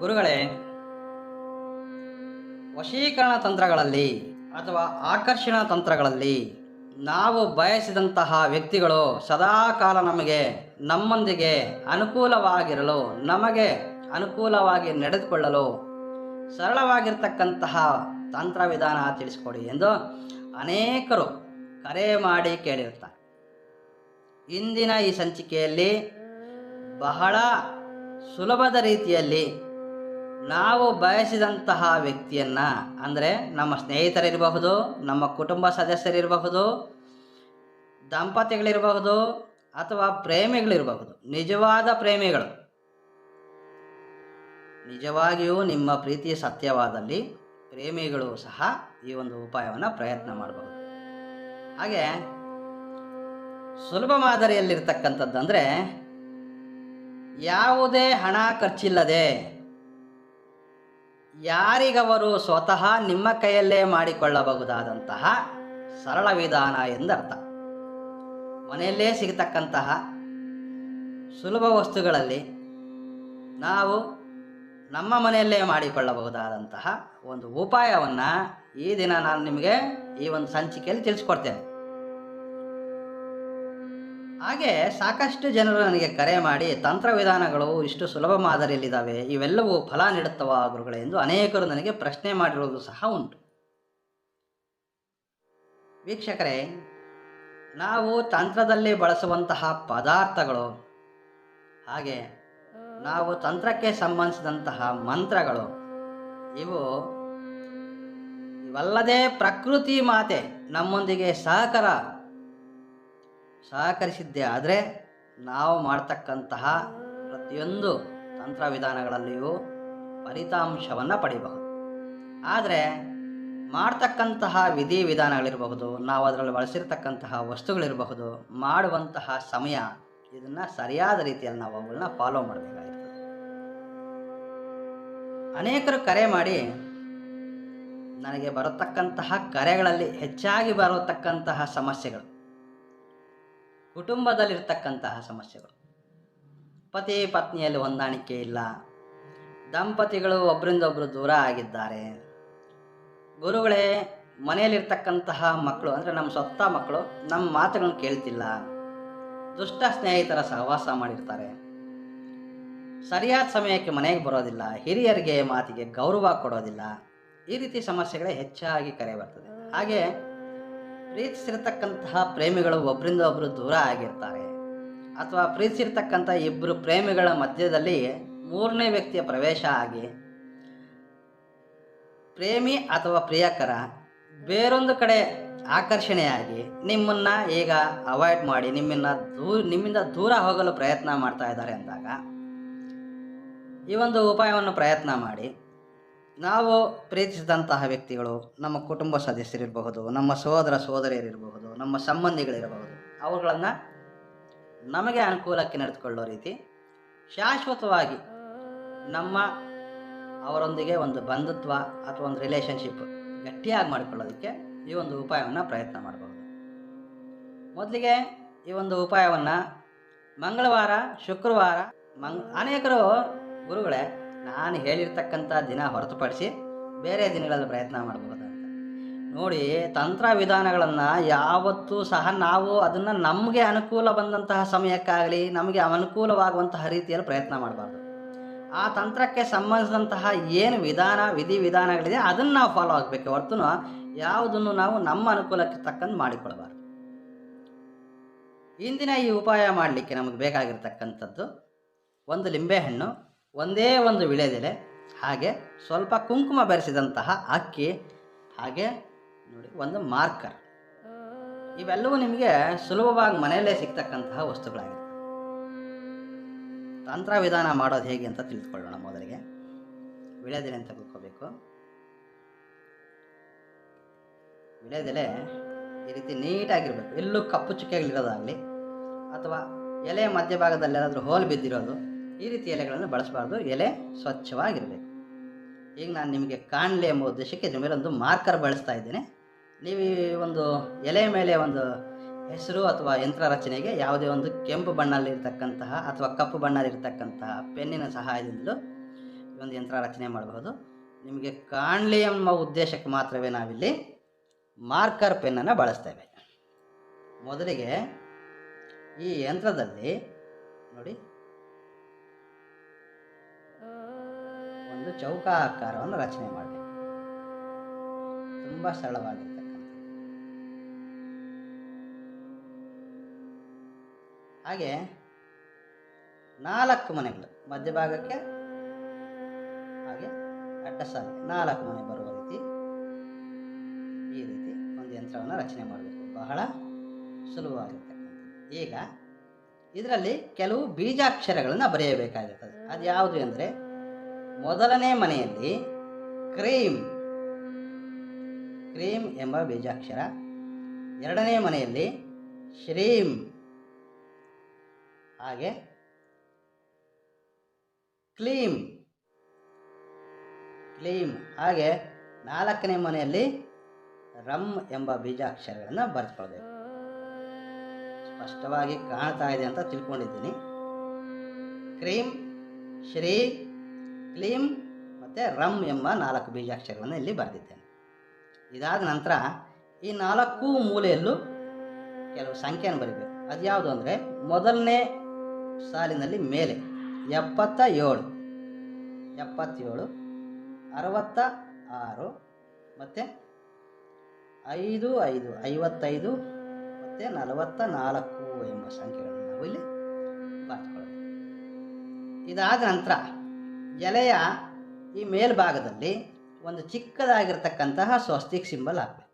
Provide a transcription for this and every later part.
ಗುರುಗಳೇ, ವಶೀಕರಣ ತಂತ್ರಗಳಲ್ಲಿ ಅಥವಾ ಆಕರ್ಷಣ ತಂತ್ರಗಳಲ್ಲಿ ನಾವು ಬಯಸಿದಂತಹ ವ್ಯಕ್ತಿಗಳು ಸದಾಕಾಲ ನಮಗೆ ನಮ್ಮೊಂದಿಗೆ ಅನುಕೂಲವಾಗಿರಲು, ನಮಗೆ ಅನುಕೂಲವಾಗಿ ನಡೆದುಕೊಳ್ಳಲು ಸರಳವಾಗಿರ್ತಕ್ಕಂತಹ ತಂತ್ರ ವಿಧಾನ ತಿಳಿಸ್ಕೊಡಿ ಎಂದು ಅನೇಕರು ಕರೆ ಮಾಡಿ ಕೇಳಿರ್ತಾರೆ ಇಂದಿನ ಈ ಸಂಚಿಕೆಯಲ್ಲಿ ಬಹಳ ಸುಲಭದ ರೀತಿಯಲ್ಲಿ ನಾವು ಬಯಸಿದಂತಹ ವ್ಯಕ್ತಿಯನ್ನು, ಅಂದರೆ ನಮ್ಮ ಸ್ನೇಹಿತರಿರಬಹುದು, ನಮ್ಮ ಕುಟುಂಬ ಸದಸ್ಯರಿರಬಹುದು, ದಂಪತಿಗಳಿರಬಹುದು, ಅಥವಾ ಪ್ರೇಮಿಗಳಿರಬಹುದು, ನಿಜವಾದ ಪ್ರೇಮಿಗಳು. ನಿಜವಾಗಿಯೂ ನಿಮ್ಮ ಪ್ರೀತಿ ಸತ್ಯವಾದಲ್ಲಿ ಪ್ರೇಮಿಗಳು ಸಹ ಈ ಒಂದು ಉಪಾಯವನ್ನು ಪ್ರಯತ್ನ ಮಾಡಬಹುದು. ಹಾಗೆ ಸುಲಭ ಮಾದರಿಯಲ್ಲಿರ್ತಕ್ಕಂಥದ್ದಂದರೆ ಯಾವುದೇ ಹಣ ಖರ್ಚಿಲ್ಲದೆ ಯಾರಿಗವರು ಸ್ವತಃ ನಿಮ್ಮ ಕೈಯಲ್ಲೇ ಮಾಡಿಕೊಳ್ಳಬಹುದಾದಂತಹ ಸರಳ ವಿಧಾನ ಎಂದರ್ಥ. ಮನೆಯಲ್ಲೇ ಸಿಗತಕ್ಕಂತಹ ಸುಲಭ ವಸ್ತುಗಳಲ್ಲಿ ನಾವು ನಮ್ಮ ಮನೆಯಲ್ಲೇ ಮಾಡಿಕೊಳ್ಳಬಹುದಾದಂತಹ ಒಂದು ಉಪಾಯವನ್ನು ಈ ದಿನ ನಾನು ನಿಮಗೆ ಈ ಒಂದು ಸಂಚಿಕೆಯಲ್ಲಿ ತಿಳಿಸ್ಕೊಡ್ತೇನೆ. ಹಾಗೆ ಸಾಕಷ್ಟು ಜನರು ನನಗೆ ಕರೆ ಮಾಡಿ ತಂತ್ರ ವಿಧಾನಗಳು ಇಷ್ಟು ಸುಲಭ ಮಾದರಿಯಲ್ಲಿದ್ದಾವೆ, ಇವೆಲ್ಲವೂ ಫಲ ನೀಡುತ್ತವ ಗುರುಗಳೇ ಎಂದು ಅನೇಕರು ನನಗೆ ಪ್ರಶ್ನೆ ಮಾಡಿರುವುದು ಸಹ ಉಂಟು. ವೀಕ್ಷಕರೇ, ನಾವು ತಂತ್ರದಲ್ಲಿ ಬಳಸುವಂತಹ ಪದಾರ್ಥಗಳು, ಹಾಗೆ ನಾವು ತಂತ್ರಕ್ಕೆ ಸಂಬಂಧಿಸಿದಂತಹ ಮಂತ್ರಗಳು, ಇವು ಇವಲ್ಲದೆ ಪ್ರಕೃತಿ ಮಾತೆ ನಮ್ಮೊಂದಿಗೆ ಸಹಕಾರ ಸಹಕರಿಸಿದ್ದೇ, ಆದರೆ ನಾವು ಮಾಡ್ತಕ್ಕಂತಹ ಪ್ರತಿಯೊಂದು ತಂತ್ರ ವಿಧಾನಗಳಲ್ಲಿಯೂ ಫಲಿತಾಂಶವನ್ನು ಪಡಿಬಹುದು. ಆದರೆ ಮಾಡ್ತಕ್ಕಂತಹ ವಿಧಿ ವಿಧಾನಗಳಿರಬಹುದು ನಾವು ಅದರಲ್ಲಿ ಬಳಸಿರ್ತಕ್ಕಂತಹ ವಸ್ತುಗಳಿರಬಹುದು, ಮಾಡುವಂತಹ ಸಮಯ ಇದನ್ನು ಸರಿಯಾದ ರೀತಿಯಲ್ಲಿ ನಾವು ಅವುಗಳನ್ನ ಫಾಲೋ ಮಾಡಬೇಕಾಗಿರ್ತದೆ. ಅನೇಕರು ಕರೆ ಮಾಡಿ, ನನಗೆ ಬರತಕ್ಕಂತಹ ಕರೆಗಳಲ್ಲಿ ಹೆಚ್ಚಾಗಿ ಬರತಕ್ಕಂತಹ ಸಮಸ್ಯೆಗಳು. ಕುಟುಂಬದಲ್ಲಿರ್ತಕ್ಕಂತಹ ಸಮಸ್ಯೆಗಳು. ಪತಿ ಪತ್ನಿಯಲ್ಲಿ ಹೊಂದಾಣಿಕೆ ಇಲ್ಲ. ದಂಪತಿಗಳು ಒಬ್ಬರಿಂದ ಒಬ್ಬರು ದೂರ ಆಗಿದ್ದಾರೆ. ಗುರುಗಳೇ, ಮನೆಯಲ್ಲಿರ್ತಕ್ಕಂತಹ ಮಕ್ಕಳು, ಅಂದರೆ ನಮ್ಮ ಸ್ವತ್ತ ಮಕ್ಕಳು, ನಮ್ಮ ಮಾತುಗಳನ್ನು ಕೇಳ್ತಿಲ್ಲ. ದುಷ್ಟ ಸ್ನೇಹಿತರ ಸಹವಾಸ ಮಾಡಿರ್ತಾರೆ. ಸರಿಯಾದ ಸಮಯಕ್ಕೆ ಮನೆಗೆ ಬರೋದಿಲ್ಲ. ಹಿರಿಯರಿಗೆ ಮಾತಿಗೆ ಗೌರವ ಕೊಡೋದಿಲ್ಲ. ಈ ರೀತಿ ಸಮಸ್ಯೆಗಳೇ ಹೆಚ್ಚಾಗಿ ಕರೆ ಬರ್ತದೆ. ಹಾಗೆ ಪ್ರೀತಿಸಿರ್ತಕ್ಕಂತಹ ಪ್ರೇಮಿಗಳು ಒಬ್ಬರಿಂದ ಒಬ್ಬರು ದೂರ ಆಗಿರ್ತಾರೆ. ಅಥವಾ ಪ್ರೀತಿಸಿರ್ತಕ್ಕಂಥ ಇಬ್ಬರು ಪ್ರೇಮಿಗಳ ಮಧ್ಯದಲ್ಲಿ ಮೂರನೇ ವ್ಯಕ್ತಿಯ ಪ್ರವೇಶ ಆಗಿ ಪ್ರೇಮಿ ಅಥವಾ ಪ್ರಿಯಕರ ಬೇರೊಂದು ಕಡೆ ಆಕರ್ಷಣೆಯಾಗಿ ನಿಮ್ಮನ್ನು ಈಗ ಅವಾಯ್ಡ್ ಮಾಡಿ ನಿಮ್ಮನ್ನು ದೂರ, ನಿಮ್ಮಿಂದ ದೂರ ಹೋಗಲು ಪ್ರಯತ್ನ ಮಾಡ್ತಾ ಇದ್ದಾರೆ ಅಂದಾಗ ಈ ಒಂದು ಉಪಾಯವನ್ನು ಪ್ರಯತ್ನ ಮಾಡಿ. ನಾವು ಪ್ರೀತಿಸಿದಂತಹ ವ್ಯಕ್ತಿಗಳು ನಮ್ಮ ಕುಟುಂಬ ಸದಸ್ಯರಿರಬಹುದು, ನಮ್ಮ ಸಹೋದರ ಸಹೋದರಿಯರಿರಬಹುದು, ನಮ್ಮ ಸಂಬಂಧಿಗಳಿರಬಹುದು. ಅವುಗಳನ್ನು ನಮಗೆ ಅನುಕೂಲಕ್ಕೆ ನಡೆದುಕೊಳ್ಳೋ ರೀತಿ ಶಾಶ್ವತವಾಗಿ ನಮ್ಮ ಅವರೊಂದಿಗೆ ಒಂದು ಬಂಧುತ್ವ ಅಥವಾ ಒಂದು ರಿಲೇಷನ್ಶಿಪ್ ಗಟ್ಟಿಯಾಗಿ ಮಾಡಿಕೊಳ್ಳೋದಕ್ಕೆ ಈ ಒಂದು ಉಪಾಯವನ್ನು ಪ್ರಯತ್ನ ಮಾಡಬಹುದು. ಮೊದಲಿಗೆ ಈ ಒಂದು ಉಪಾಯವನ್ನು ಮಂಗಳವಾರ, ಶುಕ್ರವಾರ, ಮಂಗ್, ಅನೇಕರು ಗುರುಗಳೇ ನಾನು ಹೇಳಿರ್ತಕ್ಕಂಥ ದಿನ ಹೊರತುಪಡಿಸಿ ಬೇರೆ ದಿನಗಳಲ್ಲಿ ಪ್ರಯತ್ನ ಮಾಡ್ಬೋದು ಅಂತ. ನೋಡಿ, ತಂತ್ರ ವಿಧಾನಗಳನ್ನು ಯಾವತ್ತೂ ಸಹ ನಾವು ಅದನ್ನು ನಮಗೆ ಅನುಕೂಲ ಬಂದಂತಹ ಸಮಯಕ್ಕಾಗಲಿ, ನಮಗೆ ಅನುಕೂಲವಾಗುವಂತಹ ರೀತಿಯಲ್ಲಿ ಪ್ರಯತ್ನ ಮಾಡಬಾರ್ದು. ಆ ತಂತ್ರಕ್ಕೆ ಸಂಬಂಧಿಸಿದಂತಹ ಏನು ವಿಧಾನ, ವಿಧಿ ವಿಧಾನಗಳಿದೆ, ಅದನ್ನು ನಾವು ಫಾಲೋ ಆಗಬೇಕು. ಹೊರತು ಯಾವುದನ್ನು ನಾವು ನಮ್ಮ ಅನುಕೂಲಕ್ಕೆ ತಕ್ಕಂತೆ ಮಾಡಿಕೊಳ್ಬಾರ್ದು ಇಂದಿನ ಈ ಉಪಾಯ ಮಾಡಲಿಕ್ಕೆ ನಮಗೆ ಬೇಕಾಗಿರ್ತಕ್ಕಂಥದ್ದು ಒಂದು ಲಿಂಬೆಹಣ್ಣು. ಒಂದೇ ಒಂದು ವಿಳೆದೆಲೆ, ಹಾಗೆ ಸ್ವಲ್ಪ ಕುಂಕುಮ ಬೆರೆಸಿದಂತಹ ಅಕ್ಕಿ, ಹಾಗೆ ನೋಡಿ ಒಂದು ಮಾರ್ಕರ್. ಇವೆಲ್ಲವೂ ನಿಮಗೆ ಸುಲಭವಾಗಿ ಮನೆಯಲ್ಲೇ ಸಿಗ್ತಕ್ಕಂತಹ ವಸ್ತುಗಳಾಗಿವೆ. ತಂತ್ರ ವಿಧಾನ ಮಾಡೋದು ಹೇಗೆ ಅಂತ ತಿಳಿದುಕೊಳ್ಳೋಣ ಮೊದಲಿಗೆ. ವಿಳೆದೆಲೆ ಅಂತ ತಿಳ್ಕೋಬೇಕು. ವಿಳೆದೆಲೆ ಈ ರೀತಿ ನೀಟಾಗಿರ್ಬೇಕು. ಎಲ್ಲೂ ಕಪ್ಪು ಚುಕ್ಕೆಗಳಿರೋದಾಗಲಿ ಅಥವಾ ಎಲೆ ಮಧ್ಯಭಾಗದಲ್ಲಿ ಏನಾದರೂ ಹೋಲ್ ಬಿದ್ದಿರೋದು ಈ ರೀತಿ ಎಲೆಗಳನ್ನು ಬಳಸಬಾರ್ದು. ಎಲೆ ಸ್ವಚ್ಛವಾಗಿರಬೇಕು. ಈಗ ನಾನು ನಿಮಗೆ ಕಾಣಲಿ ಎಂಬ ಉದ್ದೇಶಕ್ಕೆ ಇದ್ರ ಮೇಲೆ ಒಂದು ಮಾರ್ಕರ್ ಬಳಸ್ತಾ ಇದ್ದೇನೆ. ನೀವು ಈ ಒಂದು ಎಲೆ ಮೇಲೆ ಒಂದು ಹೆಸರು ಅಥವಾ ಯಂತ್ರ ರಚನೆಗೆ ಯಾವುದೇ ಒಂದು ಕೆಂಪು ಬಣ್ಣದಲ್ಲಿರ್ತಕ್ಕಂತಹ ಅಥವಾ ಕಪ್ಪು ಬಣ್ಣದಲ್ಲಿರ್ತಕ್ಕಂತಹ ಪೆನ್ನಿನ ಸಹಾಯದಿಂದಲೂ ಒಂದು ಯಂತ್ರ ರಚನೆ ಮಾಡಬಹುದು. ನಿಮಗೆ ಕಾಣಲಿ ಎಂಬ ಉದ್ದೇಶಕ್ಕೆ ಮಾತ್ರವೇ ನಾವಿಲ್ಲಿ ಮಾರ್ಕರ್ ಪೆನ್ನನ್ನು ಬಳಸ್ತೇವೆ. ಮೊದಲಿಗೆ ಈ ಯಂತ್ರದಲ್ಲಿ ನೋಡಿ ಒಂದು ಚೌಕಾಕಾರವನ್ನು ರಚನೆ ಮಾಡಬೇಕು. ತುಂಬ ಸರಳವಾಗಿರ್ತಕ್ಕಂಥ ಹಾಗೆ ನಾಲ್ಕು ಮನೆಗಳು ಮಧ್ಯಭಾಗಕ್ಕೆ ಹಾಗೆ ಅಡ್ಡ ಸಾಲ ನಾಲ್ಕು ಮನೆ ಬರುವ ರೀತಿ, ಈ ರೀತಿ ಒಂದು ಯಂತ್ರವನ್ನು ರಚನೆ ಮಾಡಬೇಕು. ಬಹಳ ಸುಲಭವಾಗಿರ್ತಕ್ಕಂಥದ್ದು. ಈಗ ಇದರಲ್ಲಿ ಕೆಲವು ಬೀಜಾಕ್ಷರಗಳನ್ನು ಬರೆಯಬೇಕಾಗಿರ್ತದೆ. ಅದು ಯಾವುದು ಅಂದರೆ ಮೊದಲನೇ ಮನೆಯಲ್ಲಿ ಕ್ರೀಮ್ ಕ್ರೀಮ್ ಎಂಬ ಬೀಜಾಕ್ಷರ. ಎರಡನೇ ಮನೆಯಲ್ಲಿ ಶ್ರೀಮ್, ಹಾಗೆ ಕ್ಲೀಮ್ ಕ್ಲೀಮ್, ಹಾಗೆ ನಾಲ್ಕನೇ ಮನೆಯಲ್ಲಿ ರಮ್ ಎಂಬ ಬೀಜಾಕ್ಷರಗಳನ್ನು ಬರೆದುಕೊಳ್ಬೇಕು ಸ್ಪಷ್ಟವಾಗಿ ಕಾಣ್ತಾ ಇದೆ ಅಂತ ತಿಳ್ಕೊಂಡಿದ್ದೀನಿ. ಕ್ರೀಮ್, ಶ್ರೀ ಕ್ಲೀಮ್ ಮತ್ತು ರಮ್ ಎಂಬ ನಾಲ್ಕು ಬೀಜಾಕ್ಷರಗಳನ್ನು ಇಲ್ಲಿ ಬರೆದಿದ್ದೇನೆ. ಇದಾದ ನಂತರ ಈ ನಾಲ್ಕು ಮೂಲೆಯಲ್ಲೂ ಕೆಲವು ಸಂಖ್ಯೆಯನ್ನು ಬರೀಬೇಕು. ಅದು ಯಾವುದು ಅಂದರೆ ಮೊದಲನೇ ಸಾಲಿನಲ್ಲಿ ಮೇಲೆ ಎಪ್ಪತ್ತ ಏಳು ಎಪ್ಪತ್ತೇಳು ಅರವತ್ತ ಆರು, ಮತ್ತು ಐದು ಐದು, ಐವತ್ತೈದು, ಮತ್ತು ನಲವತ್ತ ನಾಲ್ಕು ಎಂಬ ಸಂಖ್ಯೆಗಳನ್ನು ನಾವು ಇಲ್ಲಿ ಬರೆದುಕೊಳ್ಳಬೇಕು. ಇದಾದ ನಂತರ ಎಲೆಯ ಈ ಮೇಲ್ಭಾಗದಲ್ಲಿ ಒಂದು ಚಿಕ್ಕದಾಗಿರ್ತಕ್ಕಂತಹ ಸ್ವಸ್ತಿಕ್ ಸಿಂಬಲ್ ಹಾಕಬೇಕು.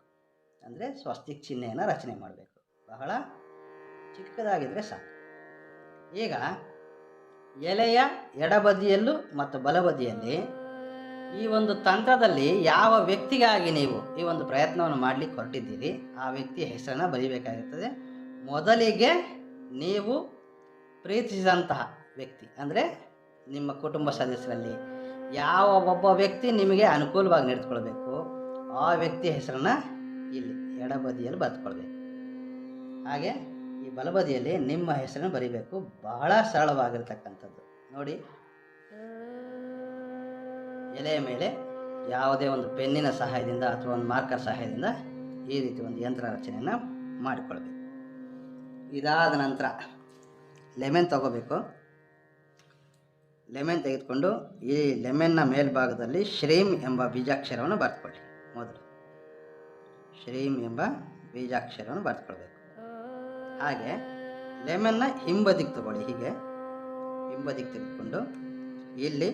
ಅಂದರೆ ಸ್ವಸ್ತಿಕ್ ಚಿಹ್ನೆಯನ್ನು ರಚನೆ ಮಾಡಬೇಕು. ಬಹಳ ಚಿಕ್ಕದಾಗಿದ್ದರೆ ಸಾಕು. ಈಗ ಎಲೆಯ ಎಡಬದಿಯಲ್ಲೂ ಮತ್ತು ಬಲಬದಿಯಲ್ಲಿ ಈ ಒಂದು ತಂತ್ರದಲ್ಲಿ ಯಾವ ವ್ಯಕ್ತಿಗಾಗಿ ನೀವು ಈ ಒಂದು ಪ್ರಯತ್ನವನ್ನು ಮಾಡಲಿಕ್ಕೆ ಹೊರಟಿದ್ದೀರಿ ಆ ವ್ಯಕ್ತಿಯ ಹೆಸರನ್ನು ಬರೀಬೇಕಾಗಿರ್ತದೆ. ಮೊದಲಿಗೆ ನೀವು ಪ್ರೀತಿಸಿದಂತಹ ವ್ಯಕ್ತಿ, ಅಂದರೆ ನಿಮ್ಮ ಕುಟುಂಬ ಸದಸ್ಯರಲ್ಲಿ ಯಾವ ಒಬ್ಬ ವ್ಯಕ್ತಿ ನಿಮಗೆ ಅನುಕೂಲವಾಗಿ ನಡೆದುಕೊಳ್ಬೇಕು, ಆ ವ್ಯಕ್ತಿ ಹೆಸರನ್ನು ಇಲ್ಲಿ ಎಡಬದಿಯಲ್ಲಿ ಬರೆದುಕೊಳ್ಬೇಕು ಹಾಗೆ ಈ ಬಲಬದಿಯಲ್ಲಿ ನಿಮ್ಮ ಹೆಸರನ್ನು ಬರೀಬೇಕು. ಬಹಳ ಸರಳವಾಗಿರ್ತಕ್ಕಂಥದ್ದು. ನೋಡಿ. ಎಲೆಯ ಮೇಲೆ ಯಾವುದೇ ಒಂದು ಪೆನ್ನಿನ ಸಹಾಯದಿಂದ ಅಥವಾ ಒಂದು ಮಾರ್ಕರ್ ಸಹಾಯದಿಂದ ಈ ರೀತಿ ಒಂದು ಯಂತ್ರ ರಚನೆಯನ್ನು ಮಾಡಿಕೊಳ್ಬೇಕು ಇದಾದ ನಂತರ ಲೆಮೆನ್ ತಗೋಬೇಕು. ಲೆಮನ್ ತೆಗೆದುಕೊಂಡು ಈ ಲೆಮನ್ನ ಮೇಲ್ಭಾಗದಲ್ಲಿ ಶ್ರೀಮ್ ಎಂಬ ಬೀಜಾಕ್ಷರವನ್ನು ಬರೆದುಕೊಳ್ಳಿ. ಮೊದಲು ಶ್ರೀಮ್ ಎಂಬ ಬೀಜಾಕ್ಷರವನ್ನು ಬರೆದುಕೊಳ್ಬೇಕು. ಹಾಗೆ ಲೆಮನ್ನ ಹಿಂಬದಿಗೆ ತಗೊಳ್ಳಿ ಹೀಗೆ ಹಿಂಬದಿಗೆ ತೆಗೆದುಕೊಂಡು ಇಲ್ಲಿ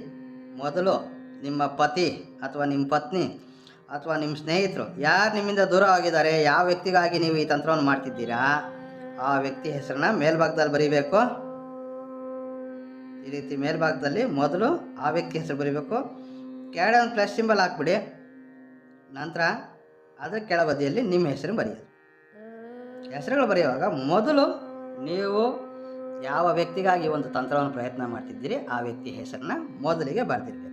ಮೊದಲು ನಿಮ್ಮ ಪತಿ ಅಥವಾ ನಿಮ್ಮ ಪತ್ನಿ ಅಥವಾ ನಿಮ್ಮ ಸ್ನೇಹಿತರು ಯಾರು ನಿಮ್ಮಿಂದ ದೂರ ಆಗಿದ್ದಾರೆ, ಯಾವ ವ್ಯಕ್ತಿಗಾಗಿ ನೀವು ಈ ತಂತ್ರವನ್ನು ಮಾಡ್ತಿದ್ದೀರಾ, ಆ ವ್ಯಕ್ತಿ ಹೆಸರನ್ನ ಮೇಲ್ಭಾಗದಲ್ಲಿ ಬರೀಬೇಕು. ಈ ರೀತಿ ಮೇಲ್ಭಾಗದಲ್ಲಿ ಮೊದಲು ಆ ವ್ಯಕ್ತಿ ಹೆಸರು ಬರೀಬೇಕು. ಕೆಳಗಡೆ ಒಂದು ಪ್ಲಸ್ ಸಿಂಬಲ್ ಹಾಕ್ಬಿಡಿ. ನಂತರ ಅದರ ಕೆಳಬದಿಯಲ್ಲಿ ನಿಮ್ಮ ಹೆಸರು ಬರೆಯೋದು ಹೆಸರುಗಳು ಬರೆಯುವಾಗ ಮೊದಲು ನೀವು ಯಾವ ವ್ಯಕ್ತಿಗಾಗಿ ಒಂದು ತಂತ್ರವನ್ನು ಪ್ರಯತ್ನ ಮಾಡ್ತಿದ್ದೀರಿ, ಆ ವ್ಯಕ್ತಿ ಹೆಸರನ್ನ ಮೊದಲಿಗೆ ಬರೆದಿರಬೇಕು.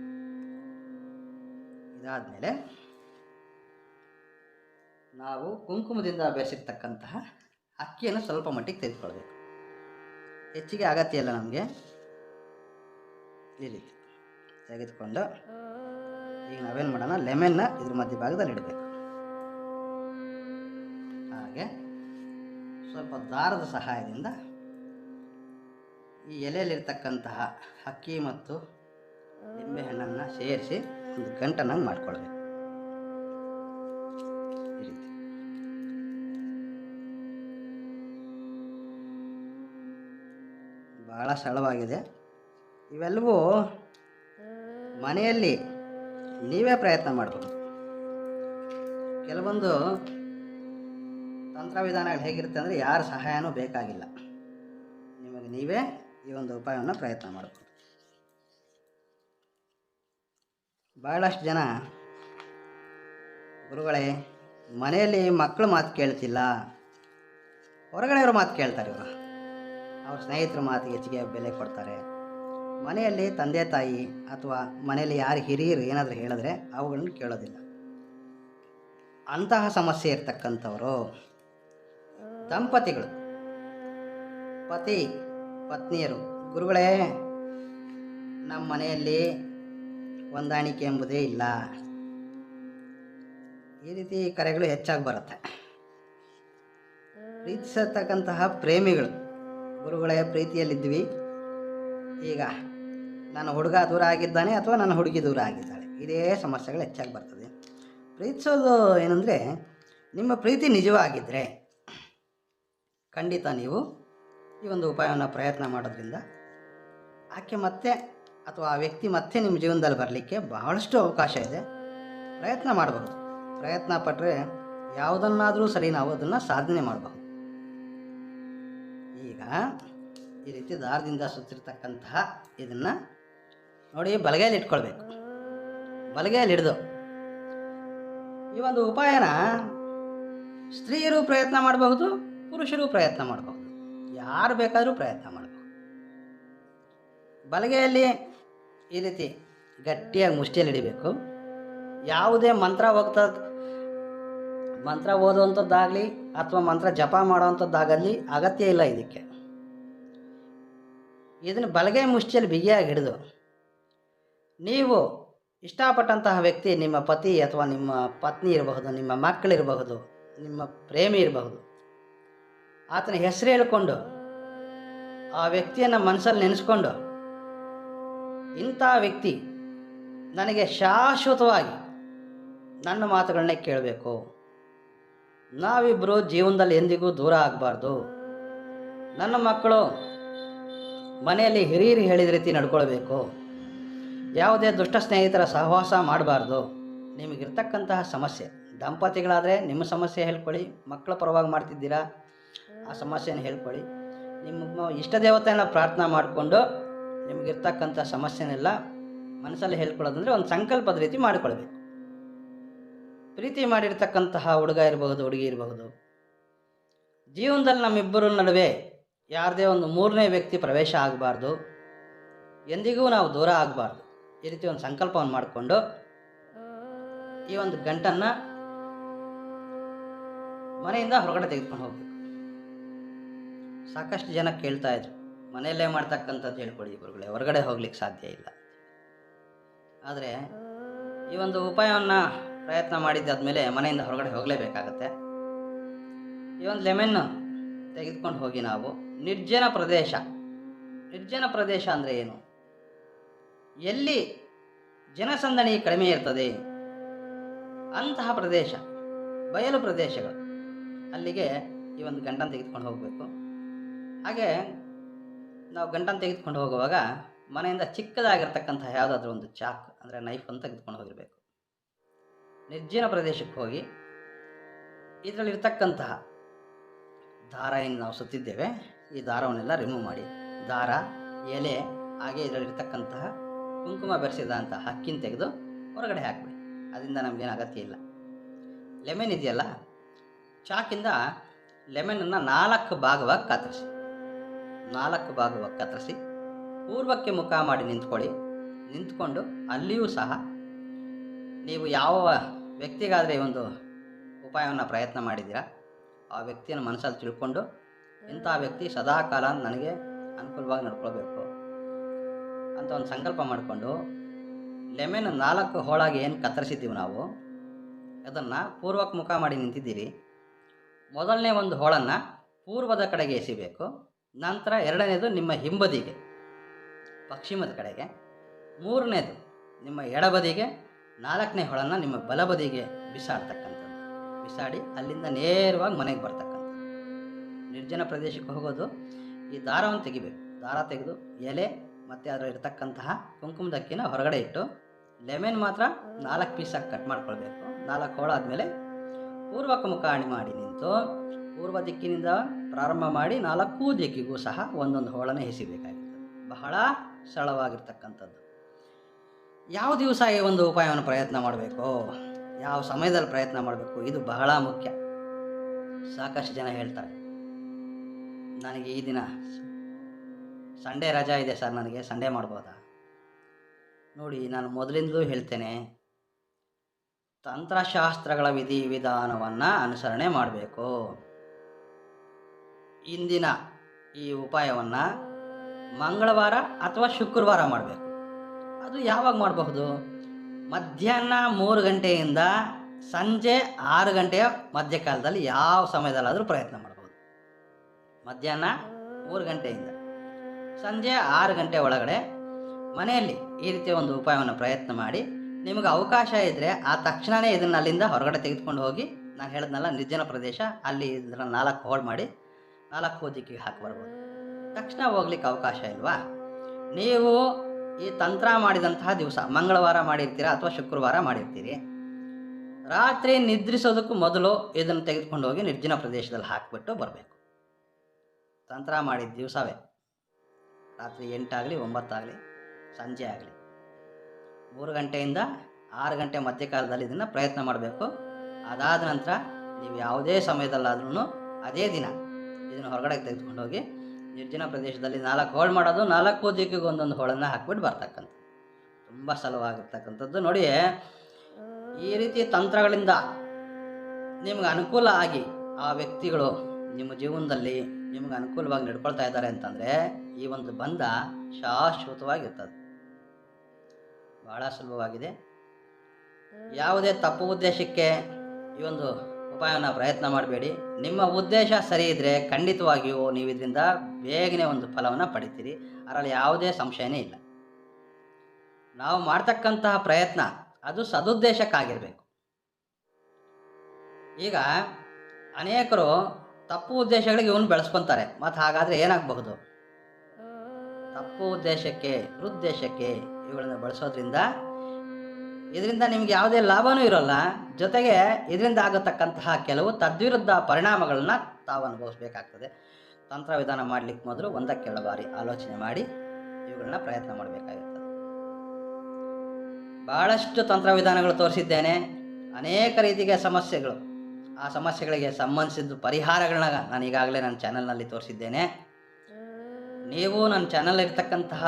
ಇದಾದಮೇಲೆ ನಾವು ಕುಂಕುಮದಿಂದ ಬೆರೆಸಿರ್ತಕ್ಕಂತಹ ಅಕ್ಕಿಯನ್ನು ಸ್ವಲ್ಪ ಮಟ್ಟಿಗೆ ತೆಗೆದುಕೊಳ್ಬೇಕು. ಹೆಚ್ಚಿಗೆ ಅಗತ್ಯ ಇಲ್ಲ ನಮಗೆ. ರೀತಿ ತೆಗೆದುಕೊಂಡು ಈಗ ನಾವೇನು ಮಾಡೋಣ? ಲೆಮೆನ್ನ ಇದ್ರ ಮಧ್ಯಭಾಗದಲ್ಲಿ ಇಡಬೇಕು. ಹಾಗೆ ಸ್ವಲ್ಪ ದಾರದ ಸಹಾಯದಿಂದ ಈ ಎಲೆಯಲ್ಲಿರ್ತಕ್ಕಂತಹ ಅಕ್ಕಿ ಮತ್ತು ನಿಂಬೆಹಣ್ಣನ್ನು ಸೇರಿಸಿ ಒಂದು ಗಂಟನಾಗಿ ಮಾಡ್ಕೊಳ್ಬೇಕು. ಭಾಳ ಸರಳವಾಗಿದೆ. ಇವೆಲ್ಲವೂ ಮನೆಯಲ್ಲಿ ನೀವೇ ಪ್ರಯತ್ನ ಮಾಡಬೇಕು. ಕೆಲವೊಂದು ತಂತ್ರವಿಧಾನಗಳು ಹೇಗಿರುತ್ತೆ ಅಂದರೆ ಯಾರ ಸಹಾಯನೂ ಬೇಕಾಗಿಲ್ಲ. ನಿಮಗೆ ನೀವೇ ಈ ಒಂದು ಉಪಾಯವನ್ನು ಪ್ರಯತ್ನ ಮಾಡಬೇಕು. ಭಾಳಷ್ಟು ಜನ ಗುರುಗಳೇ, ಮನೆಯಲ್ಲಿ ಮಕ್ಕಳು ಮಾತು ಕೇಳ್ತಿಲ್ಲ. ಹೊರಗಡೆಯವ್ರ ಮಾತು ಕೇಳ್ತಾರೆ ಇವರು. ಅವ್ರ ಸ್ನೇಹಿತರ ಮಾತಿಗೆ ಹೆಚ್ಚಿಗೆ ಬೆಲೆ ಕೊಡ್ತಾರೆ. ಮನೆಯಲ್ಲಿ ತಂದೆ ತಾಯಿ ಅಥವಾ ಮನೆಯಲ್ಲಿ ಯಾರು ಹಿರಿಯರು ಏನಾದರೂ ಹೇಳಿದ್ರೆ ಅವುಗಳನ್ನು ಕೇಳೋದಿಲ್ಲ. ಅಂತಹ ಸಮಸ್ಯೆ ಇರ್ತಕ್ಕಂಥವರು ದಂಪತಿಗಳು. ಪತಿ, ಪತ್ನಿಯರು, ಗುರುಗಳೇ, ನಮ್ಮ ಮನೆಯಲ್ಲಿ ಹೊಂದಾಣಿಕೆ ಎಂಬುದೇ ಇಲ್ಲ. ಈ ರೀತಿ ಕರೆಗಳು ಹೆಚ್ಚಾಗಿ ಬರುತ್ತೆ. ಪ್ರೀತಿಸತಕ್ಕಂತಹ ಪ್ರೇಮಿಗಳು. ಗುರುಗಳೇ ಪ್ರೀತಿಯಲ್ಲಿದ್ವಿ ಈಗ ನನ್ನ ಹುಡುಗ ದೂರ ಆಗಿದ್ದಾನೆ ಅಥವಾ ನನ್ನ ಹುಡುಗಿ ದೂರ ಆಗಿದ್ದಾಳೆ? ಇದೇ ಸಮಸ್ಯೆಗಳು ಹೆಚ್ಚಾಗಿ ಬರ್ತದೆ. ಪ್ರೀತಿಸೋದು ಏನಂದರೆ, ನಿಮ್ಮ ಪ್ರೀತಿ ನಿಜವಾಗಿದ್ದರೆ ಖಂಡಿತ ನೀವು ಈ ಒಂದು ಉಪಾಯವನ್ನು ಪ್ರಯತ್ನ ಮಾಡೋದ್ರಿಂದ ಆಕೆ ಮತ್ತೆ ಅಥವಾ ಆ ವ್ಯಕ್ತಿ ಮತ್ತೆ ನಿಮ್ಮ ಜೀವನದಲ್ಲಿ ಬರಲಿಕ್ಕೆ ಬಹಳಷ್ಟು ಅವಕಾಶ ಇದೆ. ಪ್ರಯತ್ನ ಮಾಡಬಹುದು ಪ್ರಯತ್ನ ಪಟ್ಟರೆ ಯಾವುದನ್ನಾದರೂ ಸರಿ ನಾವು ಅದನ್ನು ಸಾಧನೆ ಮಾಡಬಹುದು ಈಗ ಈ ರೀತಿ ದಾರದಿಂದ ಸುತ್ತಿರ್ತಕ್ಕಂತಹ ಇದನ್ನು ನೋಡಿ ಬಲಗೈಲಿ ಇಟ್ಕೊಳ್ಬೇಕು. ಬಲಗೈಲಿ ಹಿಡಿದು. ಈ ಒಂದು ಉಪಾಯನ ಸ್ತ್ರೀಯರು ಪ್ರಯತ್ನ ಮಾಡಬಹುದು, ಪುರುಷರು ಪ್ರಯತ್ನ ಮಾಡಬಹುದು. ಯಾರು ಬೇಕಾದರೂ ಪ್ರಯತ್ನ ಮಾಡಬಹುದು. ಬಲಗೆಯಲ್ಲಿ ಈ ರೀತಿ ಗಟ್ಟಿಯಾಗಿ ಮುಷ್ಟಿಯಲ್ಲಿ ಹಿಡಿಬೇಕು. ಯಾವುದೇ ಮಂತ್ರ ಹೋಗ್ತಾ, ಮಂತ್ರ ಓದುವಂಥದ್ದಾಗಲಿ ಅಥವಾ ಮಂತ್ರ ಜಪ ಮಾಡೋವಂಥದ್ದಾಗಲಿ ಅಗತ್ಯ ಇಲ್ಲ ಇದಕ್ಕೆ. ಇದನ್ನು ಬಲಗೈ ಮುಷ್ಟಿಯಲ್ಲಿ ಬಿಗಿಯಾಗಿ ಹಿಡಿದು ನೀವು ಇಷ್ಟಪಟ್ಟಂತಹ ವ್ಯಕ್ತಿ ನಿಮ್ಮ ಪತಿ ಅಥವಾ ನಿಮ್ಮ ಪತ್ನಿ ಇರಬಹುದು, ನಿಮ್ಮ ಮಕ್ಕಳಿರಬಹುದು ನಿಮ್ಮ ಪ್ರೇಮಿ ಇರಬಹುದು. ಆತನ ಹೆಸರು ಹೇಳಿಕೊಂಡು, ಆ ವ್ಯಕ್ತಿಯನ್ನು ಮನಸ್ಸಲ್ಲಿ ನೆನೆಸ್ಕೊಂಡು, ಇಂಥ ವ್ಯಕ್ತಿ ನನಗೆ ಶಾಶ್ವತವಾಗಿ ನನ್ನ ಮಾತುಗಳನ್ನೇ ಕೇಳಬೇಕು. ನಾವಿಬ್ಬರು ಜೀವನದಲ್ಲಿ ಎಂದಿಗೂ ದೂರ ಆಗಬಾರ್ದು. ನನ್ನ ಮಕ್ಕಳು ಮನೆಯಲ್ಲಿ ಹಿರಿಯರು ಹೇಳಿದ ರೀತಿ ನಡ್ಕೊಳ್ಬೇಕು. ಯಾವುದೇ ದುಷ್ಟ ಸ್ನೇಹಿತರ ಸಹವಾಸ ಮಾಡಬಾರ್ದು. ನಿಮಗಿರ್ತಕ್ಕಂತಹ ಸಮಸ್ಯೆ. ದಂಪತಿಗಳಾದರೆ ನಿಮ್ಮ ಸಮಸ್ಯೆ ಹೇಳ್ಕೊಳ್ಳಿ, ಮಕ್ಕಳ ಪರವಾಗಿ ಮಾಡ್ತಿದ್ದೀರಾ? ಆ ಸಮಸ್ಯೆನ ಹೇಳ್ಕೊಳ್ಳಿ. ನಿಮ್ಮ ಇಷ್ಟ ದೇವತೆಯನ್ನು ಪ್ರಾರ್ಥನೆ ಮಾಡಿಕೊಂಡು ನಿಮಗಿರ್ತಕ್ಕಂಥ ಸಮಸ್ಯೆನೆಲ್ಲ ಮನಸ್ಸಲ್ಲಿ ಹೇಳ್ಕೊಳ್ಳೋದಂದರೆ ಒಂದು ಸಂಕಲ್ಪದ ರೀತಿ ಮಾಡಿಕೊಳ್ಬೇಕು. ಪ್ರೀತಿ ಮಾಡಿರ್ತಕ್ಕಂತಹ ಹುಡುಗ ಇರಬಹುದು, ಹುಡುಗಿ ಇರಬಹುದು. ಜೀವನದಲ್ಲಿ ನಮ್ಮಿಬ್ಬರ ನಡುವೆ ಯಾರದೇ ಒಂದು ಮೂರನೇ ವ್ಯಕ್ತಿ ಪ್ರವೇಶ ಆಗಬಾರ್ದು. ಎಂದಿಗೂ ನಾವು ದೂರ ಆಗಬಾರ್ದು. ಈ ರೀತಿ ಒಂದು ಸಂಕಲ್ಪವನ್ನು ಮಾಡಿಕೊಂಡು ಈ ಒಂದು ಗಂಟನ್ನು ಮನೆಯಿಂದ ಹೊರಗಡೆ ತೆಗೆದುಕೊಂಡು ಹೋಗ್ಬೇಕು. ಸಾಕಷ್ಟು ಜನ ಕೇಳ್ತಾ ಇದ್ರು, ಮನೆಯಲ್ಲೇ ಮಾಡ್ತಕ್ಕಂಥದ್ದು ಹೇಳ್ಕೊಡಿ ಗುರುಗಳೇ, ಹೊರಗಡೆ ಹೋಗ್ಲಿಕ್ಕೆ ಸಾಧ್ಯ ಇಲ್ಲ. ಆದರೆ ಈ ಒಂದು ಉಪಾಯವನ್ನು ಪ್ರಯತ್ನ ಮಾಡಿದ್ದಾದ್ಮೇಲೆ ಮನೆಯಿಂದ ಹೊರಗಡೆ ಹೋಗಲೇಬೇಕಾಗತ್ತೆ. ಈ ಒಂದು ಲೆಮೆನ್ನು ತೆಗೆದುಕೊಂಡು ಹೋಗಿ ನಾವು ನಿರ್ಜನ ಪ್ರದೇಶ. ನಿರ್ಜನ ಪ್ರದೇಶ ಅಂದರೆ ಏನು? ಎಲ್ಲಿ ಜನಸಂದಣಿ ಕಡಿಮೆ ಇರ್ತದೆ? ಅಂತಹ ಪ್ರದೇಶ, ಬಯಲು ಪ್ರದೇಶಗಳು. ಅಲ್ಲಿಗೆ ಈ ಒಂದು ಗಂಟನ್ನು ತೆಗೆದುಕೊಂಡು ಹೋಗಬೇಕು. ಹಾಗೆ ನಾವು ಗಂಟನ್ನು ತೆಗೆದುಕೊಂಡು ಹೋಗುವಾಗ ಮನೆಯಿಂದ ಚಿಕ್ಕದಾಗಿರ್ತಕ್ಕಂತಹ ಯಾವುದಾದ್ರೂ ಒಂದು ಚಾಕ್, ಅಂದರೆ ನೈಫನ್ನು ತೆಗೆದುಕೊಂಡು ಹೋಗಿರಬೇಕು. ನಿರ್ಜನ ಪ್ರದೇಶಕ್ಕೆ ಹೋಗಿ ಇದರಲ್ಲಿರ್ತಕ್ಕಂತಹ ದಾರ ಏನು ನಾವು ಸುತ್ತಿದ್ದೇವೆ, ಈ ದಾರವನ್ನೆಲ್ಲ ರಿಮೂವ್ ಮಾಡಿ. ದಾರ, ಎಲೆ, ಹಾಗೆ ಇದರಲ್ಲಿರ್ತಕ್ಕಂತಹ ಕುಂಕುಮ ಬೆರೆಸಿದಂಥ ಹಕ್ಕಿನ ತೆಗೆದು ಹೊರಗಡೆ ಹಾಕ್ಬಿಡಿ. ಅದರಿಂದ ನಮಗೇನು ಅಗತ್ಯ ಇಲ್ಲ. ಲೆಮನ್ ಇದೆಯಲ್ಲ, ಚಾಕಿಂದ ಲೆಮನನ್ನು ನಾಲ್ಕು ಭಾಗವಾಗಿ ಕತ್ತರಿಸಿ. ನಾಲ್ಕು ಭಾಗವಾಗಿ ಕತ್ತರಿಸಿ ಪೂರ್ವಕ್ಕೆ ಮುಖ ಮಾಡಿ ನಿಂತ್ಕೊಳ್ಳಿ. ನಿಂತ್ಕೊಂಡು ಅಲ್ಲಿಯೂ ಸಹ ನೀವು ಯಾವ ವ್ಯಕ್ತಿಗಾದರೆ ಒಂದು ಉಪಾಯವನ್ನು ಪ್ರಯತ್ನ ಮಾಡಿದ್ದೀರಾ, ಆ ವ್ಯಕ್ತಿಯನ್ನು ಮನಸ್ಸಲ್ಲಿ ತಿಳ್ಕೊಂಡು ಇಂಥ ವ್ಯಕ್ತಿ ಸದಾ ಕಾಲ ನನಗೆ ಅನುಕೂಲವಾಗಿ ನಡ್ಕೊಳ್ಬೇಕು. ಅಂತ ಒಂದು ಸಂಕಲ್ಪ ಮಾಡಿಕೊಂಡು ಲೆಮೆನ್ ನಾಲ್ಕು ಹೋಳಾಗಿ ಏನು ಕತ್ತರಿಸಿದ್ದೀವಿ ನಾವು, ಅದನ್ನು ಪೂರ್ವಕ್ಕೆ ಮುಖ ಮಾಡಿ ನಿಂತಿದ್ದೀರಿ. ಮೊದಲನೇ ಒಂದು ಹೋಳನ್ನು ಪೂರ್ವದ ಕಡೆಗೆ ಎಸಿಬೇಕು, ನಂತರ ಎರಡನೇದು ನಿಮ್ಮ ಹಿಂಬದಿಗೆ, ಪಶ್ಚಿಮದ ಕಡೆಗೆ, ಮೂರನೇದು ನಿಮ್ಮ ಎಡಬದಿಗೆ, ನಾಲ್ಕನೇ ಹೊಳನ್ನು ನಿಮ್ಮ ಬಲಬದಿಗೆ ಬಿಸಾಡ್ತಕ್ಕಂಥದ್ದು. ಬಿಸಾಡಿ ಅಲ್ಲಿಂದ ನೇರವಾಗಿ ಮನೆಗೆ ಬರ್ತಕ್ಕಂಥದ್ದು. ನಿರ್ಜನ ಪ್ರದೇಶಕ್ಕೆ ಹೋಗೋದು, ಈ ದಾರವನ್ನು ತೆಗಿಬೇಕು. ದಾರ ತೆಗೆದು ಎಲೆ ಮತ್ತು ಅದರ ಇರತಕ್ಕಂತಹ ಕುಂಕುಮದ ಅಕ್ಕಿನ ಹೊರಗಡೆ ಇಟ್ಟು ಲೆಮನ್ ಮಾತ್ರ ನಾಲ್ಕು ಪೀಸಾಗಿ ಕಟ್ ಮಾಡ್ಕೊಳ್ಬೇಕು. ನಾಲ್ಕು ಹೋಳ ಆದಮೇಲೆ ಪೂರ್ವಕ್ಕೆ ಮುಖಾಣಿ ಮಾಡಿ ನಿಂತು ಪೂರ್ವ ದಿಕ್ಕಿನಿಂದ ಪ್ರಾರಂಭ ಮಾಡಿ ನಾಲ್ಕೂ ದಿಕ್ಕಿಗೂ ಸಹ ಒಂದೊಂದು ಹೋಳನ ಎಸಿಬೇಕಾಗಿರ್ತದೆ ಬಹಳ ಸರಳವಾಗಿರ್ತಕ್ಕಂಥದ್ದು. ಯಾವ ದಿವಸ ಈ ಒಂದು ಉಪಾಯವನ್ನು ಪ್ರಯತ್ನ ಮಾಡಬೇಕು, ಯಾವ ಸಮಯದಲ್ಲಿ ಪ್ರಯತ್ನ ಮಾಡಬೇಕು, ಇದು ಬಹಳ ಮುಖ್ಯ. ಸಾಕಷ್ಟು ಜನ ಹೇಳ್ತಾರೆ, ನನಗೆ ಈ ದಿನ ಸಂಡೇ ರಜಾ ಇದೆ ಸರ್ ನನಗೆ, ಸಂಡೇ ಮಾಡ್ಬೋದಾ? ನೋಡಿ, ನಾನು ಮೊದಲಿಂದಲೂ ಹೇಳ್ತೇನೆ, ತಂತ್ರಶಾಸ್ತ್ರಗಳ ವಿಧಿ ವಿಧಾನವನ್ನು ಅನುಸರಣೆ ಮಾಡಬೇಕು. ಇಂದಿನ ಈ ಉಪಾಯವನ್ನು ಮಂಗಳವಾರ ಅಥವಾ ಶುಕ್ರವಾರ ಮಾಡಬೇಕು. ಅದು ಯಾವಾಗ ಮಾಡಬಹುದು? ಮಧ್ಯಾಹ್ನ ಮೂರು ಗಂಟೆಯಿಂದ ಸಂಜೆ ಆರು ಗಂಟೆಯ ಮಧ್ಯಕಾಲದಲ್ಲಿ ಯಾವ ಸಮಯದಲ್ಲಾದರೂ ಪ್ರಯತ್ನ ಮಾಡ್ಬೋದು. ಮಧ್ಯಾಹ್ನ ಮೂರು ಗಂಟೆಯಿಂದ. ಸಂಜೆ ಆರು ಗಂಟೆ ಒಳಗಡೆ ಮನೆಯಲ್ಲಿ ಈ ರೀತಿಯ ಒಂದು ಉಪಾಯವನ್ನು ಪ್ರಯತ್ನ ಮಾಡಿ. ನಿಮಗೆ ಅವಕಾಶ ಇದ್ದರೆ ಆ ತಕ್ಷಣವೇ ಇದನ್ನು ಅಲ್ಲಿಂದ ಹೊರಗಡೆ ತೆಗೆದುಕೊಂಡು ಹೋಗಿ ನಾನು ಹೇಳಿದ್ನಲ್ಲ, ನಿರ್ಜನ ಪ್ರದೇಶ, ಅಲ್ಲಿ ಇದರ ನಾಲ್ಕು ಹೋಲ್ಡ್ ಮಾಡಿ, ನಾಲ್ಕು ಹೋದಿಕ್ಕಿಗೆ ಹಾಕಿ ಬರ್ಬೋದು. ತಕ್ಷಣ ಹೋಗ್ಲಿಕ್ಕೆ ಅವಕಾಶ ಇಲ್ವಾ? ನೀವು ಈ ತಂತ್ರ ಮಾಡಿದಂತಹ ದಿವಸ, ಮಂಗಳವಾರ ಮಾಡಿರ್ತೀರಾ ಅಥವಾ ಶುಕ್ರವಾರ ಮಾಡಿರ್ತೀರಿ? ರಾತ್ರಿ ನಿದ್ರಿಸೋದಕ್ಕೂ ಮೊದಲು ಇದನ್ನು ತೆಗೆದುಕೊಂಡು ಹೋಗಿ ನಿರ್ಜನ ಪ್ರದೇಶದಲ್ಲಿ ಹಾಕಿಬಿಟ್ಟು ಬರಬೇಕು. ತಂತ್ರ ಮಾಡಿದ ದಿವಸವೇ. ರಾತ್ರಿ ಎಂಟಾಗಲಿ, ಒಂಬತ್ತಾಗಲಿ, ಸಂಜೆ ಆಗಲಿ. ಮೂರು ಗಂಟೆಯಿಂದ ಆರು ಗಂಟೆ ಮಧ್ಯಕಾಲದಲ್ಲಿ ಇದನ್ನು ಪ್ರಯತ್ನ ಮಾಡಬೇಕು. ಅದಾದ ನಂತರ ನೀವು ಯಾವುದೇ ಸಮಯದಲ್ಲಾದ್ರೂ ಅದೇ ದಿನ ಇದನ್ನು ಹೊರಗಡೆ ತೆಗೆದುಕೊಂಡು ಹೋಗಿ ನಿರ್ಜನ ಪ್ರದೇಶದಲ್ಲಿ ನಾಲ್ಕು ಹೋಳು ಮಾಡೋದು, ನಾಲ್ಕು ದಿಕ್ಕಿಗೆ ಒಂದೊಂದು ಹೋಳನ್ನು ಹಾಕ್ಬಿಟ್ಟು ಬರ್ತಕ್ಕಂಥ ತುಂಬ ಸಲುವಾಗಿರ್ತಕ್ಕಂಥದ್ದು. ನೋಡಿ ಈ ರೀತಿ ತಂತ್ರಗಳಿಂದ ನಿಮ್ಗೆ ಅನುಕೂಲ ಆಗಿ ಆ ವ್ಯಕ್ತಿಗಳು ನಿಮ್ಮ ಜೀವನದಲ್ಲಿ ನಿಮ್ಗೆ ಅನುಕೂಲವಾಗಿ ನಡ್ಕೊಳ್ತಾ ಇದ್ದಾರೆ ಅಂತಂದರೆ ಈ ಒಂದು ಬಂಧ ಶಾಶ್ವತವಾಗಿರ್ತದೆ. ಬಹಳ ಸುಲಭವಾಗಿದೆ. ಯಾವುದೇ ತಪ್ಪು ಉದ್ದೇಶಕ್ಕೆ ಈ ಒಂದು ಉಪಾಯವನ್ನು ಪ್ರಯತ್ನ ಮಾಡಬೇಡಿ. ನಿಮ್ಮ ಉದ್ದೇಶ ಸರಿ ಇದ್ದರೆ ಖಂಡಿತವಾಗಿಯೂ ನೀವು ಇದರಿಂದ ಬೇಗನೆ ಒಂದು ಫಲವನ್ನು ಪಡಿತೀರಿ. ಅದರಲ್ಲಿ ಯಾವುದೇ ಸಂಶಯನೇ ಇಲ್ಲ. ನಾವು ಮಾಡ್ತಕ್ಕಂತಹ ಪ್ರಯತ್ನ ಅದು ಸದುದ್ದೇಶಕ್ಕಾಗಿರಬೇಕು. ಈಗ ಅನೇಕರು ತಪ್ಪು ಉದ್ದೇಶಗಳಿಗೆ ಇವನು ಬೆಳೆಸ್ಕೊಂತಾರೆ. ಮತ್ತು ಹಾಗಾದರೆ ಏನಾಗಬಹುದು? ತಪ್ಪು ಉದ್ದೇಶಕ್ಕೆ, ದುರುದ್ದೇಶಕ್ಕೆ ಇವುಗಳನ್ನು ಬಳಸೋದ್ರಿಂದ ಇದರಿಂದ ನಿಮ್ಗೆ ಯಾವುದೇ ಲಾಭನೂ ಇರೋಲ್ಲ. ಜೊತೆಗೆ ಇದರಿಂದ ಆಗತಕ್ಕಂತಹ ಕೆಲವು ತದ್ವಿರುದ್ಧ ಪರಿಣಾಮಗಳನ್ನ ತಾವು ಅನುಭವಿಸ್ಬೇಕಾಗ್ತದೆ. ತಂತ್ರ ವಿಧಾನ ಮಾಡಲಿಕ್ಕೆ ಮೊದಲು ಒಂದಕ್ಕೆರಡು ಬಾರಿ ಆಲೋಚನೆ ಮಾಡಿ ಇವುಗಳನ್ನ ಪ್ರಯತ್ನ ಮಾಡಬೇಕಾಗುತ್ತದೆ ಬಹಳಷ್ಟು ತಂತ್ರ ವಿಧಾನಗಳು ತೋರಿಸಿದ್ದೇನೆ. ಅನೇಕ ರೀತಿಯ ಸಮಸ್ಯೆಗಳು. ಆ ಸಮಸ್ಯೆಗಳಿಗೆ ಸಂಬಂಧಿಸಿದ ಪರಿಹಾರಗಳನ್ನ ನಾನು ಈಗಾಗಲೇ ನನ್ನ ಚಾನಲ್ನಲ್ಲಿ ತೋರಿಸಿದ್ದೇನೆ. ನೀವು ನನ್ನ ಚಾನಲ್ ಇರ್ತಕ್ಕಂತಹ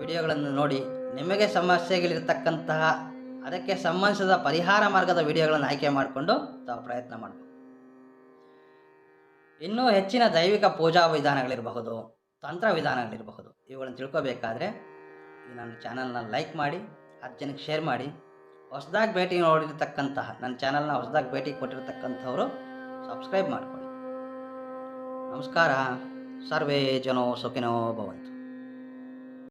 ವಿಡಿಯೋಗಳನ್ನು ನೋಡಿ, ನಿಮಗೆ ಸಮಸ್ಯೆಗಳಿರ್ತಕ್ಕಂತಹ, ಅದಕ್ಕೆ ಸಂಬಂಧಿಸಿದ ಪರಿಹಾರ ಮಾರ್ಗದ ವಿಡಿಯೋಗಳನ್ನು ಆಯ್ಕೆ ಮಾಡಿಕೊಂಡು ತಾವು ಪ್ರಯತ್ನ ಮಾಡಬೇಕು ಇನ್ನೂ ಹೆಚ್ಚಿನ ದೈವಿಕ ಪೂಜಾ ವಿಧಾನಗಳಿರಬಹುದು, ತಂತ್ರ ವಿಧಾನಗಳಿರಬಹುದು. ಇವುಗಳನ್ನು ತಿಳ್ಕೋಬೇಕಾದ್ರೆ ನನ್ನ ಚಾನಲ್ನ ಲೈಕ್ ಮಾಡಿ, ಹತ್ತು ಜನಕ್ಕೆ ಶೇರ್ ಮಾಡಿ ಹೊಸದಾಗಿ ಭೇಟಿ ನೋಡಿರ್ತಕ್ಕಂತಹ ನನ್ನ ಚಾನಲ್ನ ಹೊಸದಾಗಿ ಭೇಟಿ ಕೊಟ್ಟಿರ್ತಕ್ಕಂಥವರು ಸಬ್ಸ್ಕ್ರೈಬ್ ಮಾಡಿಕೊಳ್ಳಿ. ನಮಸ್ಕಾರ. ಸರ್ವೇ ಜನೋ ಸುಖಿನೋ ಭವಂತು.